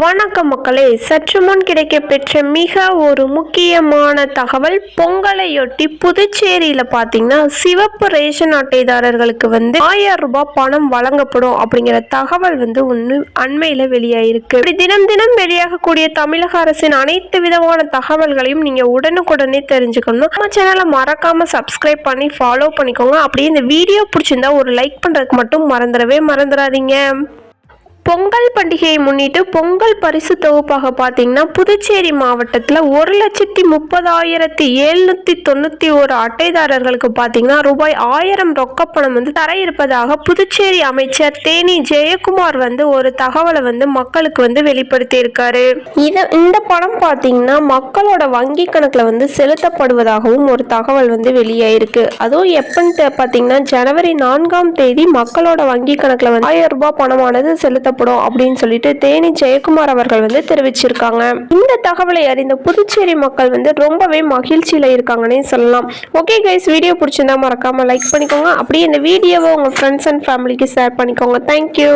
வணக்கம் மக்களே சற்று முன் கிடைக்கப்பெற்ற மிக ஒரு முக்கியமான தகவல் பொங்கலையொட்டி புதுச்சேரியில் பார்த்தீங்கன்னா சிவப்பு ரேஷன் அட்டைதாரர்களுக்கு வந்து ஆயிரம் ரூபாய் பணம் வழங்கப்படும் அப்படிங்கிற தகவல் வந்து ஒன்று அண்மையில் வெளியாயிருக்கு. இப்படி தினம் தினம் வெளியாகக்கூடிய தமிழக அரசின் அனைத்து விதமான தகவல்களையும் நீங்கள் உடனுக்குடனே தெரிஞ்சுக்கணும். நம்ம சேனலை மறக்காமல் சப்ஸ்கிரைப் பண்ணி ஃபாலோ பண்ணிக்கோங்க. அப்படியே இந்த வீடியோ பிடிச்சிருந்தா ஒரு லைக் பண்ணுறதுக்கு மட்டும் மறந்துடவே மறந்துடாதீங்க. பொங்கல் பண்டிகையை முன்னிட்டு பொங்கல் பரிசு தொகுப்பாக பார்த்தீங்கன்னா புதுச்சேரி மாவட்டத்தில் ஒரு லட்சத்தி முப்பதாயிரத்தி எழுநூற்றி தொண்ணூற்றி ஒரு அட்டைதாரர்களுக்கு பார்த்தீங்கன்னா ரூபாய் ஆயிரம் ரொக்கப்பணம் வந்து தர இருப்பதாக புதுச்சேரி அமைச்சர் தேனி ஜெயக்குமார் வந்து ஒரு தகவலை வந்து மக்களுக்கு வந்து வெளிப்படுத்தியிருக்காரு. இதை இந்த பணம் பார்த்தீங்கன்னா மக்களோட வங்கி கணக்கில் வந்து செலுத்தப்படுவதாகவும் ஒரு தகவல் வந்து வெளியாயிருக்கு. அதுவும் எப்பன்னு பார்த்தீங்கன்னா ஜனவரி நான்காம் தேதி மக்களோட வங்கி கணக்கில் வந்து ஆயிரம் ரூபாய் பணமானது செலுத்தப்படும் அப்படின்னு சொல்லிட்டு தேனி ஜெயக்குமார் அவர்கள் வந்து தெரிவிச்சிருக்காங்க. இந்த தகவலை அறிந்த புதுச்சேரி மக்கள் வந்து ரொம்பவே மகிழ்ச்சியில இருக்காங்கன்னே சொல்லலாம். ஓகே கைஸ் வீடியோ பிடிச்சிருந்தா மறக்காம லைக் பண்ணிக்கோங்க. அப்படியே இந்த வீடியோவை உங்க ஃப்ரெண்ட்ஸ் அண்ட் ஃபேமிலிக்கு ஷேர் பண்ணிக்கோங்க. Thank you